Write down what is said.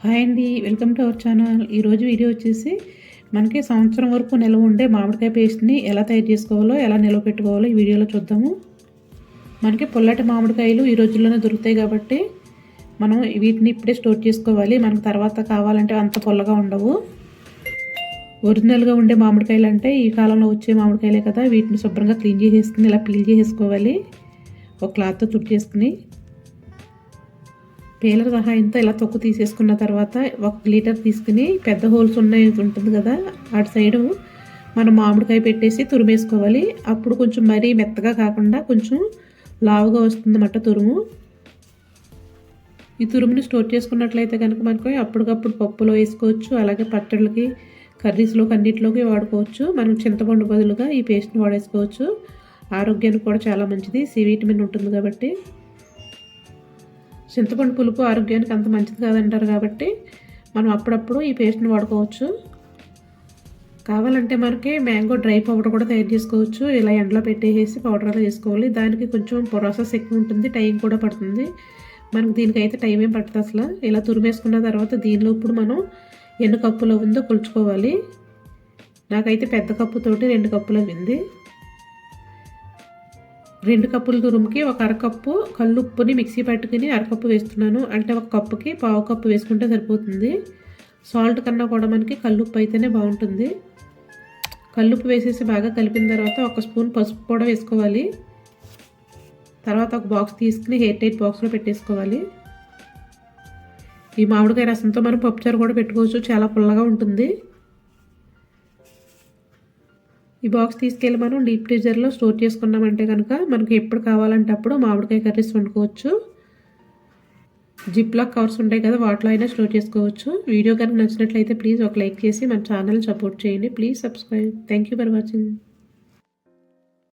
Hi అండి welcome to our channel. ఈరోజు video వచ్చేసి మనకి సంవత్సరం వరకు నిల్వ ఉండే మామిడికాయ పేస్ట్ని ఎలా తయారు చేసుకోవాలో ఎలా నిల్వ పెట్టుకోవాలో ఈ వీడియోలో చూద్దాము. మనకి పొల్లటి మామిడికాయలు ఈ రోజుల్లోనే దొరుకుతాయి కాబట్టి మనం వీటిని ఇప్పుడే స్టోర్ చేసుకోవాలి. మనకు తర్వాత కావాలంటే అంత పొల్లగా ఉండవు. ఒరిజినల్గా ఉండే మామిడికాయలు అంటే ఈ కాలంలో వచ్చే మామిడికాయలే కదా. వీటిని శుభ్రంగా క్లీన్ చేసేసుకుని ఇలా పీల్ చేసేసుకోవాలి. ఒక క్లాత్తో తుడి చేసుకుని పేలర్ సహాయంతో ఇలా తొక్కు తీసేసుకున్న తర్వాత ఒక లీటర్ తీసుకుని పెద్ద హోల్స్ ఉన్నాయి ఉంటుంది కదా అటు సైడు మనం మామిడికాయ పెట్టేసి తురిమేసుకోవాలి. అప్పుడు కొంచెం మరీ మెత్తగా కాకుండా కొంచెం లావుగా వస్తుందన్నమాట తురుము. ఈ తురుముని స్టోర్ చేసుకున్నట్లయితే కనుక మనకు అప్పటికప్పుడు పప్పులో వేసుకోవచ్చు అలాగే పచ్చళ్ళకి కర్రీస్లోకి అన్నింటిలోకి వాడుకోవచ్చు. మనం చింతపండు బదులుగా ఈ పేస్ట్ని వాడేసుకోవచ్చు. ఆరోగ్యానికి కూడా చాలా మంచిది. సి విటమిన్ ఉంటుంది కాబట్టి. చింతపండు పులుపు ఆరోగ్యానికి అంత మంచిది కాదంటారు కాబట్టి మనం అప్పుడప్పుడు ఈ పేస్ట్ని వాడుకోవచ్చు. కావాలంటే మనకి మ్యాంగో డ్రై పౌడర్ కూడా తయారు చేసుకోవచ్చు. ఇలా ఎండలో పెట్టేసి పౌడర్లో చేసుకోవాలి. దానికి కొంచెం ప్రాసెస్ ఎక్కువ ఉంటుంది టైం కూడా పడుతుంది. మనకు దీనికైతే టైం ఏం పడుతుంది అసలు. ఇలా తురిమేసుకున్న తర్వాత దీనిలో ఇప్పుడు మనం ఎన్ని కప్పులు ఉందో కొలుచుకోవాలి. నాకైతే పెద్ద కప్పుతోటి రెండు కప్పులు అయింది రెండు కప్పుల తురుముకి ఒక అరకప్పు కల్లుప్పుని మిక్సీ పట్టుకుని అరకప్పు వేస్తున్నాను. అంటే ఒక కప్పుకి పావు కప్పు వేసుకుంటే సరిపోతుంది. సాల్ట్ కన్నా కూడా మనకి కల్లుప్పు అయితేనే బాగుంటుంది. కల్లుప్పు వేసేసి బాగా కలిపిన తర్వాత ఒక స్పూన్ పసుపు కూడా వేసుకోవాలి. తర్వాత ఒక బాక్స్ తీసుకుని హెయిర్ టైట్ బాక్స్లో పెట్టేసుకోవాలి. ఈ మామిడికాయ రసంతో మనం పప్పుచారు కూడా పెట్టుకోవచ్చు. చాలా పుల్లగా ఉంటుంది. ఈ బాక్స్ తీసుకెళ్ళి మనం డీప్ ఫ్రీజర్లో స్టోర్ చేసుకున్నామంటే కనుక మనకి ఎప్పుడు కావాలంటే అప్పుడు మామిడికాయ కర్రీస్ వండుకోవచ్చు. జిప్ లాక్ కవర్స్ ఉంటాయి కదా వాటిలో అయినా స్టోర్ చేసుకోవచ్చు. వీడియో కనుక నచ్చినట్లయితే ప్లీజ్ ఒక లైక్ చేసి మన ఛానల్ సపోర్ట్ చేయండి. Please subscribe thank you for watching